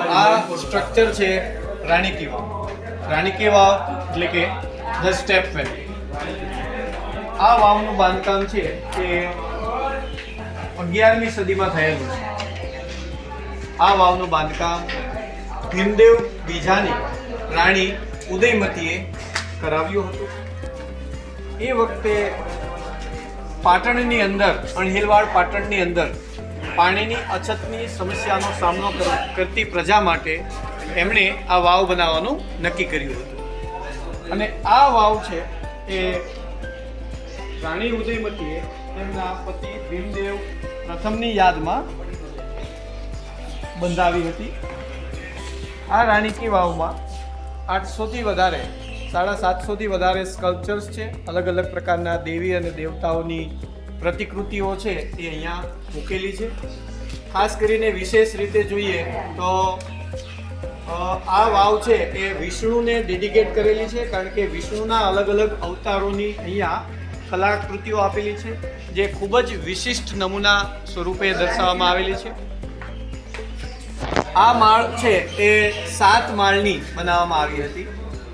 આ સ્ટ્રક્ચર છે રાણી કી વાવ રાણી કી વાવ એટલે કે ધ સ્ટેપ વેલ આ વાવનું બાંધકામ છે તે અગિયારમી સદીમાં થયેલું છે. આ વાવનું બાંધકામ ભીમદેવ બીજાની રાણી ઉદયમતીએ કરાવ્યું હતું. એ વખતે પાટણની અંદર, અણહિલવાડ પાટણની અંદર પાણીની અછતની સમસ્યાનો સામનો કર- કરતી પ્રજા માટે એમણે આ વાવ બનાવવાનું નક્કી કર્યું હતું. અને આ વાવ છે એ રાણી ઉદયમતીએ તેમના પતિ ભીમદેવ પ્રથમની યાદમાં બંધાવી હતી. આ રાણીકી વાવમાં આઠસોથી વધારે, સાડા સાતસોથી વધારે સ્કલ્પચર્સ છે. અલગ અલગ પ્રકારના દેવી અને દેવતાઓની પ્રતિકૃતિઓ છે એ અહીંયા મૂકેલી છે. ખાસ કરીને વિશેષ રીતે જોઈએ તો આ વાવ છે એ વિષ્ણુને ડેડિકેટ કરેલી છે કારણ કે વિષ્ણુના અલગ અલગ અવતારોની અહીંયા કલાકૃતિઓ આપેલી છે, જે ખૂબ જ વિશિષ્ટ નમૂના સ્વરૂપે દર્શાવવામાં આવેલી છે. આ માળ છે એ સાત માળની બનાવવામાં આવી હતી.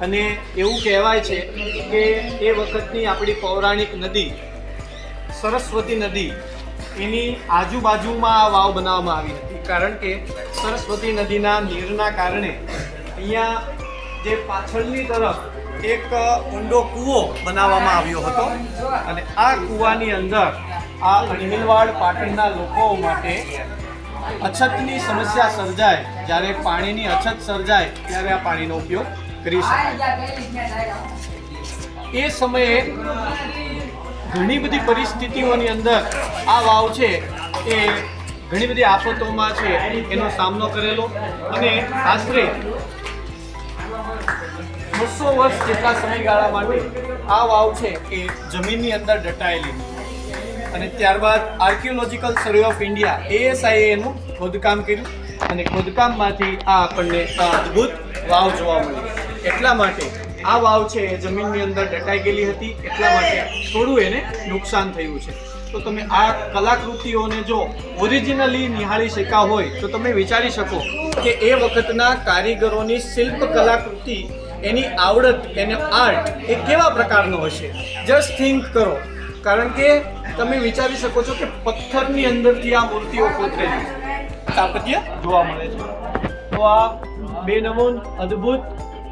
અને એવું કહેવાય છે કે એ વખતની આપણી પૌરાણિક નદી સરસ્વતી નદી એની આજુબાજુમાં આ વાવ બનાવવામાં આવી હતી. કારણ કે સરસ્વતી નદીના નીરના કારણે અહીંયા જે પાછળની તરફ એક ઊંડો કૂવો બનાવવામાં આવ્યો હતો. અને આ કૂવાની અંદર આ અણમિલવાડ પાટણના લોકો માટે અછતની સમસ્યા સર્જાય. જ્યારે પાણીની અછત સર્જાય, ત્યારે આ પાણીનો ઉપયોગ કરી શકાય. એ સમયે ઘણી બધી પરિસ્થિતિઓની અંદર આ વાવ છે એ ઘણી બધી આફતોમાં છે એનો સામનો કરેલો અને આશરે બસો વર્ષ જેટલા સમયગાળા માટે આ વાવ છે એ જમીનની અંદર દટાયેલી. અને ત્યારબાદ આર્કિયોલોજીકલ સર્વે ઓફ ઇન્ડિયા એએસઆઈએ એનું ખોદકામ કર્યું અને ખોદકામમાંથી આ આપણને આ અદ્ભુત વાવ જોવા મળી એટલા માટે આ વાવ છે એ જમીનની અંદર દટાઈ ગયેલી હતી એટલા માટે થોડું એને નુકસાન થયું છે. તો તમે આ કલાકૃતિઓને જો ઓરિજિનલી નિહાળી શક્યા હોય તો તમે વિચારી શકો કે એ વખતના કારીગરોની શિલ્પ કલાકૃતિ એની આવડત એને આર્ટ એ કેવા પ્રકારનો હશે? જસ્ટ થિંક કરો. કારણ કે તમે વિચારી શકો છો કે પથ્થરની અંદરથી આ મૂર્તિઓ કોતરેલી છે. સ્થાપત્ય જોવા મળે છે. તો આ બે નમૂન અદ્ભુત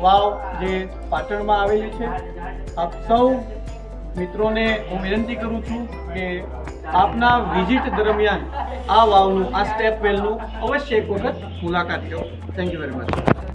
વાવ જે પાટણમાં આવેલી છે. આપ સૌ મિત્રોને હું વિનંતી કરું છું કે આપના વિઝિટ દરમિયાન આ વાવનું, આ સ્ટેપ વેલનું અવશ્ય એક વખત મુલાકાત લો. Thank you very much